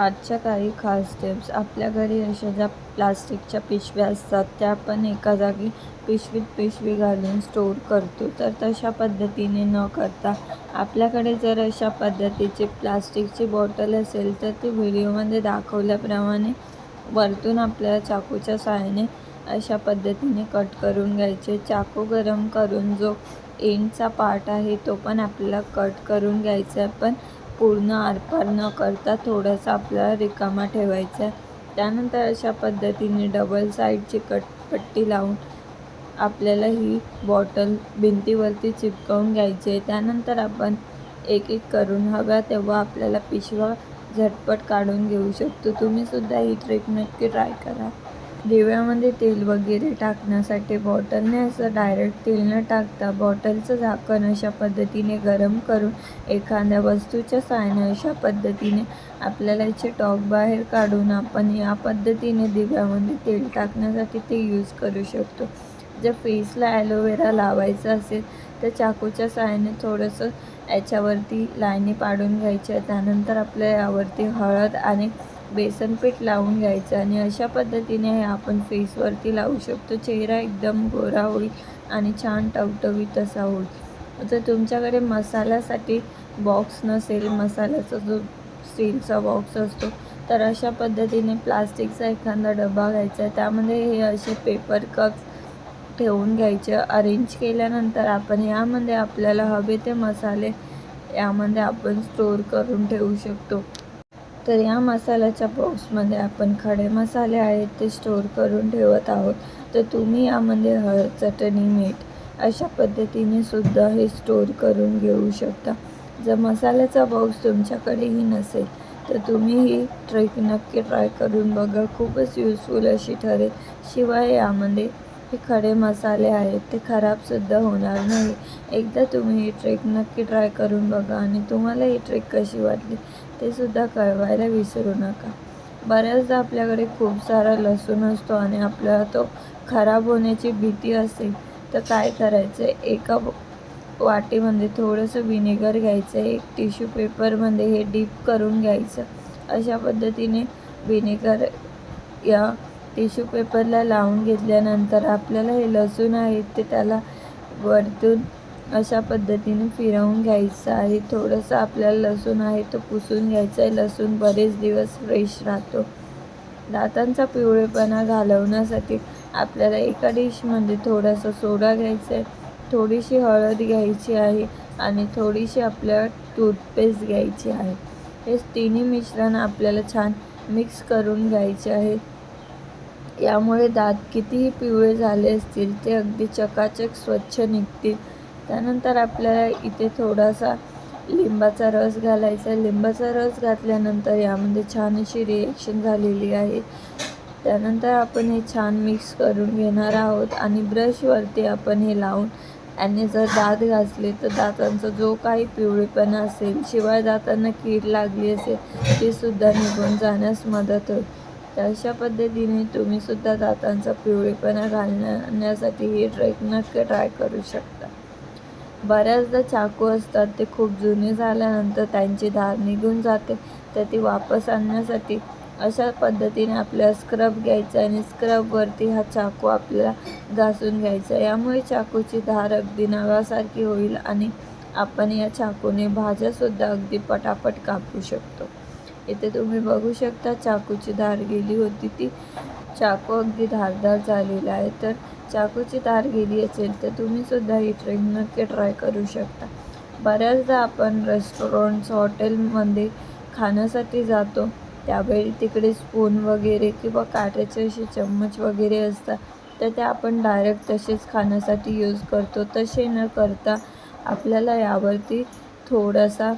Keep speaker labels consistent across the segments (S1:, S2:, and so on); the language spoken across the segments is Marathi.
S1: आजच्या काही खास टिप्स आपल्या घरी अशा ज्या प्लास्टिकच्या पिशव्या असतात त्या आपण एका जागी पिशवीत पिशवी घालून स्टोर करतो. तर तशा पद्धतीने न करता आपल्याकडे जर अशा पद्धतीची प्लास्टिकची बॉटल असेल तर ती व्हिडिओमध्ये दाखवल्याप्रमाणे वरतून आपल्याला चाकूच्या सहाय्याने अशा पद्धतीने कट करून घ्यायचे. चाकू गरम करून जो एंडचा पार्ट आहे तो पण आपल्याला कट करून घ्यायचा आहे. पण पूर्ण आरपार न करता थोडासा आपल्याला रिकामा ठेवायचा आहे. त्यानंतर अशा पद्धतीने डबल साईडची कट पट्टी लावून आपल्याला ही बॉटल भिंतीवरती चिपकवून घ्यायची आहे. त्यानंतर आपण एक एक करून हव्या तेव्हा आपल्याला पिशवा झटपट काढून घेऊ शकतो. तुम्हीसुद्धा ही ट्रिक नक्की ट्राय करा. दिव्यामध्ये तेल वगैरे टाकण्यासाठी बॉटलने असं डायरेक्ट तेल न टाकता बॉटलचं झाकण अशा पद्धतीने गरम करून एखाद्या वस्तूच्या साहाय्याने अशा पद्धतीने आपल्याला याचे टॉक बाहेर काढून आपण या पद्धतीने दिव्यामध्ये तेल टाकण्यासाठी ते यूज करू शकतो. जर फेसला ॲलोवेरा लावायचं असेल तर चाकूच्या साहाय्याने थोडंसं याच्यावरती लाईनी पाडून घ्यायच्या त्यानंतर आपल्या यावरती हळद आणि बेसन पीठ लावून घ्यायचं आणि अशा पद्धतीने हे आपण फेसवरती लावू शकतो. चेहरा एकदम गोरा होईल आणि छान टवटवीत असा होईल. जर तुमच्याकडे मसाल्यासाठी बॉक्स नसेल मसाल्याचा जो स्टीलचा बॉक्स असतो तर अशा पद्धतीने प्लास्टिकचा एखादा डबा घ्यायचा त्यामध्ये हे असे पेपर कप्स ठेवून घ्यायचे. अरेंज केल्यानंतर आपण यामध्ये आपल्याला हवे ते मसाले यामध्ये आपण स्टोअर करून ठेवू शकतो. तर या मसाल्याच्या बॉक्समध्ये आपण खडे मसाले आहेत ते स्टोअर करून ठेवत आहोत. तर तुम्ही यामध्ये हळद चटणी मीठ अशा पद्धतीने सुद्धा हे स्टोअर करून घेऊ शकता. जर मसाल्याचा बॉक्स तुमच्याकडेही नसेल तर तुम्ही ही ट्रेक नक्की ट्राय करून बघा. खूपच युजफुल अशी ठरेल. शिवाय यामध्ये हे खडे मसाले आहेत ते खराबसुद्धा होणार नाही. एकदा तुम्ही ही ट्रेक नक्की ट्राय करून बघा आणि तुम्हाला ही ट्रेक कशी वाटली ते सुद्धा कळवायला विसरू नका. बऱ्याचदा आपल्याकडे खूप सारा लसूण असतो आणि आपल्याला तो खराब होण्याची भीती असेल तर काय करायचं? एका वाटीमध्ये थोडंसं विनेगर घ्यायचं एक टिश्यू पेपरमध्ये हे डीप करून घ्यायचं. अशा पद्धतीने विनेगर या टिश्यू पेपरला लावून घेतल्यानंतर आपल्याला हे लसूण आहे ते त्याला वरतून अशा पद्धतीने फिरवून घ्यायचं आहे. थोडंसं आपल्याला लसूण आहे तो पुसून घ्यायचा आहे. लसूण बरेच दिवस फ्रेश राहतो. दातांचा पिवळेपणा घालवण्यासाठी आपल्याला एका डिशमध्ये थोडासा सोडा घ्यायचा आहे. थोडीशी हळद घ्यायची आहे आणि थोडीशी आपल्याला टूथपेस्ट घ्यायची आहे. हे तिन्ही मिश्रण आपल्याला छान मिक्स करून घ्यायचे आहे. यामुळे दात कितीही पिवळे झाले असतील ते अगदी चकाचक स्वच्छ निघतील. त्यानंतर आपल्याला इथे थोडासा लिंबाचा रस घालायचा. लिंबाचा रस घातल्यानंतर यामध्ये छान अशी रिएक्शन झालेली आहे. त्यानंतर आपण हे छान मिक्स करून घेणार आहोत आणि ब्रशवरती आपण हे लावून आणि जर दात घासले तर दातांचा जो काही पिवळेपणा असेल शिवाय दातांना कीड लागली असेल ते सुद्धा निघून जाण्यास मदत होईल. तर अशा पद्धतीने तुम्हीसुद्धा दातांचा पिवळेपणा घालण्यासाठी ही ट्रेक नक्की ट्राय करू शकता. बऱ्याचदा चाकू असतात ते खूप जुने झाल्यानंतर त्यांची धार निघून जाते तर ती वापस आणण्यासाठी अशा पद्धतीने आपल्याला स्क्रब घ्यायचा आणि स्क्रबवरती हा चाकू आपल्याला घासून घ्यायचा. यामुळे चाकूची धार अगदी नव्यासारखी होईल आणि आपण या चाकूने भाज्यासुद्धा अगदी पटापट कापू शकतो. इथे तुम्ही बघू शकता चाकूची धार गेली होती ती. चाकू अगदी धारदार झालेला आहे. तर चाकूची धार गेली असेल तर तुम्हीसुद्धा ही ट्रेक नक्की ट्राय करू शकता. बऱ्याचदा आपण रेस्टॉरंट्स हॉटेलमध्ये खाण्यासाठी जातो. त्यावेळी तिकडे स्पून वगैरे किंवा काट्याचे असे चम्मच वगैरे असतात. तर ते आपण डायरेक्ट तसेच खाण्यासाठी यूज करतो. तसे न करता आपल्याला यावरती थोडासा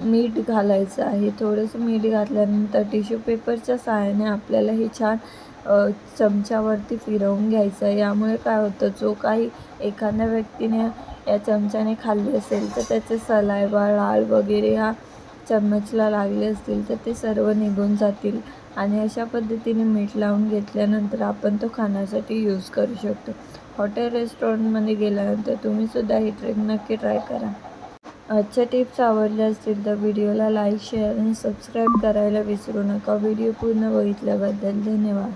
S1: मीठ घालायचं आहे. थोडंसं मीठ घातल्यानंतर टिश्यू पेपरच्या साहाय्याने आपल्याला हे छान चमच्यावरती फिरवून घ्यायचं आहे. यामुळे काय होतं जो काही एखाद्या व्यक्तीने या चमच्याने खाल्ले असेल तर त्याचे सलायवा लाळ वगैरे हा चम्मचला लागले असतील तर ते सर्व निघून जातील. आणि अशा पद्धतीने मीठ लावून घेतल्यानंतर आपण तो खाण्यासाठी यूज करू शकतो. हॉटेल रेस्टॉरंटमध्ये गेल्यानंतर तुम्हीसुद्धा ही ट्रेक नक्की ट्राय करा. आजच्या टिप्स आवडल्या असतील तर व्हिडिओला लाईक शेअर आणि सबस्क्राईब करायला विसरू नका. व्हिडिओ पूर्ण बघितल्याबद्दल धन्यवाद.